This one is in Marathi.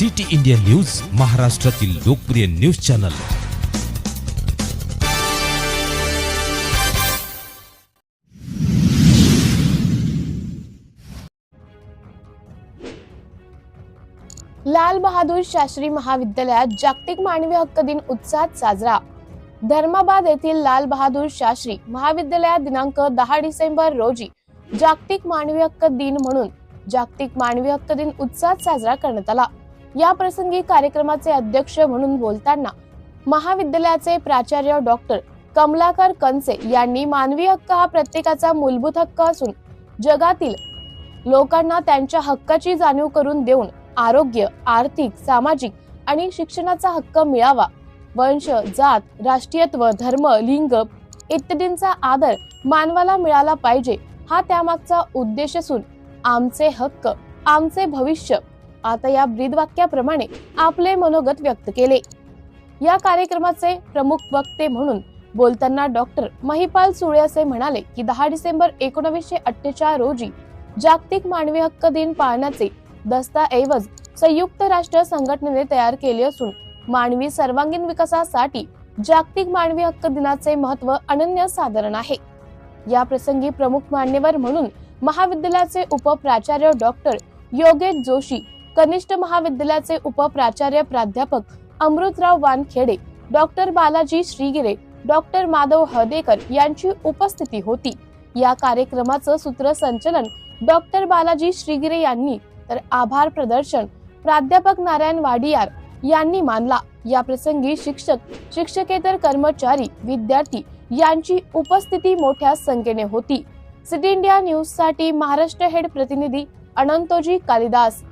सिटी इंडिया न्यूज महाराष्ट्रातील लोकप्रिय न्यूज चॅनल. लाल बहादूर शास्त्री महाविद्यालयात जागतिक मानवी हक्क दिन उत्साहात साजरा. धर्माबाद येथील लाल बहादूर शास्त्री महाविद्यालयात दिनांक दहा डिसेंबर रोजी जागतिक मानवी हक्क दिन म्हणून जागतिक मानवी हक्क दिन उत्साहात साजरा करण्यात आला. या प्रसंगी कार्यक्रमाचे अध्यक्ष म्हणून बोलताना महाविद्यालयाचे प्राचार्य डॉक्टर कमलाकर कनसे यांनी मानवी हक्क हा प्रत्येकाचा मूलभूत हक्क असून जगातील लोकांना त्यांच्या हक्काची जाणीव करून देऊन आरोग्य आर्थिक सामाजिक आणि शिक्षणाचा हक्क मिळावा. वंश जात राष्ट्रीयत्व धर्म लिंग इत्यादींचा आदर मानवाला मिळाला पाहिजे हा त्यामागचा उद्देश असून आमचे हक्क आमचे भविष्य आता या ब्रीदवाक्याप्रमाणे आपले मनोगत व्यक्त केले. या कार्यक्रमाचे प्रमुख वक्ते म्हणून बोलताना डॉक्टर महिपाल सुळे असे म्हणाले की दहा डिसेंबर एकोणीसशे अठ्ठेचाळ रोजी जागतिक मानवी हक्क दिन पाळण्याचे दस्ताऐवज संयुक्त राष्ट्र संघटनेने तयार केले असून मानवी सर्वांगीण विकासासाठी जागतिक मानवी हक्क दिनाचे महत्त्व अनन्य साधारण आहे. या प्रसंगी प्रमुख मान्यवर म्हणून महाविद्यालयाचे उपप्राचार्य डॉक्टर योगेश जोशी कनिष्ठ महाविद्यालयाचे उपप्राचार्य प्राध्यापक अमृतराव वानखेडे डॉक्टर बालाजी श्रीगिरे डॉक्टर माधव हदेकर यांची उपस्थिती होती. या कार्यक्रमाचं सूत्रसंचलन डॉक्टर बालाजी श्रीगिरे यांनी तर आभार प्रदर्शन प्राध्यापक नारायण वाडियार यांनी मानला. या प्रसंगी शिक्षक शिक्षकेतर कर्मचारी विद्यार्थी यांची उपस्थिती मोठ्या संख्येने होती. सिटी इंडिया न्यूजसाठी महाराष्ट्र हेड प्रतिनिधी अनंतोजी कालिदास.